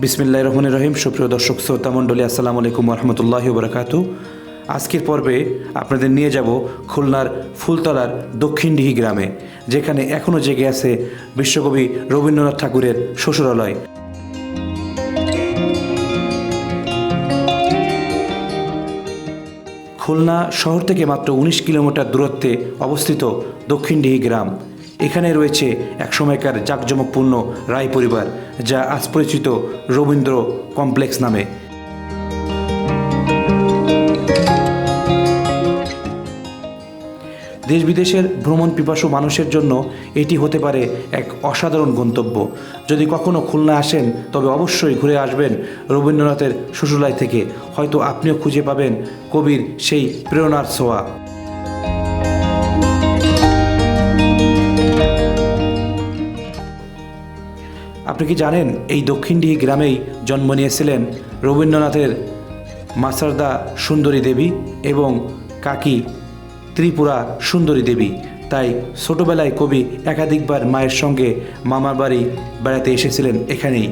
বিসমিল্লাহ রহমান রহিম। সুপ্রিয় দর্শক, শ্রোতা মণ্ডলী, আসসালামু আলাইকুম রহমতুল্লাহ বরকাতু আজকের পর্বে আপনাদের নিয়ে যাব খুলনার ফুলতলার দক্ষিণডিহি গ্রামে, যেখানে এখনও জেগে আছে বিশ্বকবি রবীন্দ্রনাথ ঠাকুরের শ্বশুরালয়। খুলনা শহর থেকে মাত্র উনিশ কিলোমিটার দূরত্বে অবস্থিত দক্ষিণডিহি গ্রাম। এখানে রয়েছে একসময়কার জাঁকজমকপূর্ণ রায় পরিবার, যা আজ পরিচিত রবীন্দ্র কমপ্লেক্স নামে। দেশ বিদেশের ভ্রমণ পিপাসু মানুষের জন্য এটি হতে পারে এক অসাধারণ গন্তব্য। যদি কখনো খুলনা আসেন, তবে অবশ্যই ঘুরে আসবেন রবীন্দ্রনাথের শ্বশুরালয় থেকে। হয়তো আপনিও খুঁজে পাবেন কবির সেই প্রেরণার ছোঁয়া। আপনি কি জানেন এই দক্ষিণডিহি গ্রামেই জন্ম নিয়েছিলেন রবীন্দ্রনাথের মাসারদা সুন্দরী দেবী এবং কাকি ত্রিপুরা সুন্দরী দেবী? তাই ছোটবেলায় কবি একাধিকবার মায়ের সঙ্গে মামার বাড়ি বেড়াতে এসেছিলেন এখানেই।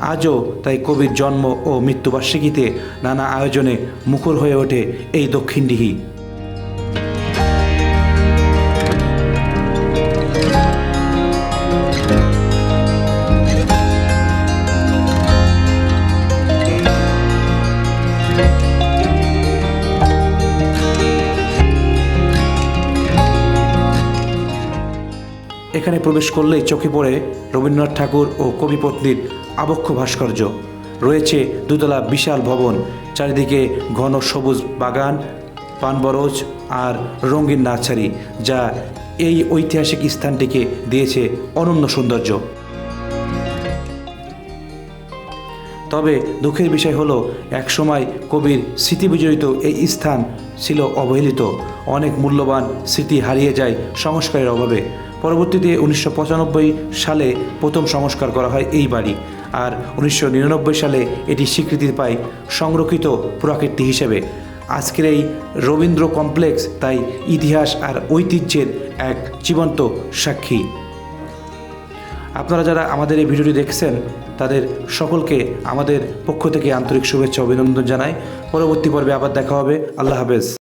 আজও তাই কবির জন্ম ও মৃত্যুবার্ষিকীতে নানা আয়োজনে মুখর হয়ে ওঠে এই দক্ষিণডিহি এখানে প্রবেশ করলেই চোখে পড়ে রবীন্দ্রনাথ ঠাকুর ও কবিপত্নীর আবক্ষ ভাস্কর্য। রয়েছে দুতলা বিশাল ভবন, চারিদিকে ঘন সবুজ বাগান, পানবরজ আর রঙিন নার্সারি, যা এই ঐতিহাসিক স্থানটিকে দিয়েছে অনন্য সৌন্দর্য। তবে দুঃখের বিষয় হলো, একসময় কবির স্মৃতিবিজড়িত এই স্থান ছিল অবহেলিত। অনেক মূল্যবান স্মৃতি হারিয়ে যায় সংস্কারের অভাবে। পরবর্তীতে উনিশশো পঁচানব্বই সালে প্রথম সংস্কার করা হয় এই বাড়ি। আর উনিশশো নিরানব্বই সালে এটি স্বীকৃতি পায় সংরক্ষিত পুরাকীর্তি হিসেবে। আজকের এই রবীন্দ্র কমপ্লেক্স তাই ইতিহাস আর ঐতিহ্যের এক জীবন্ত সাক্ষী। আপনারা যারা আমাদের এই ভিডিওটি দেখছেন, তাদের সকলকে আমাদের পক্ষ থেকে আন্তরিক শুভেচ্ছা অভিনন্দন জানাই। পরবর্তী পর্বে আবার দেখা হবে। আল্লাহ হাফেজ।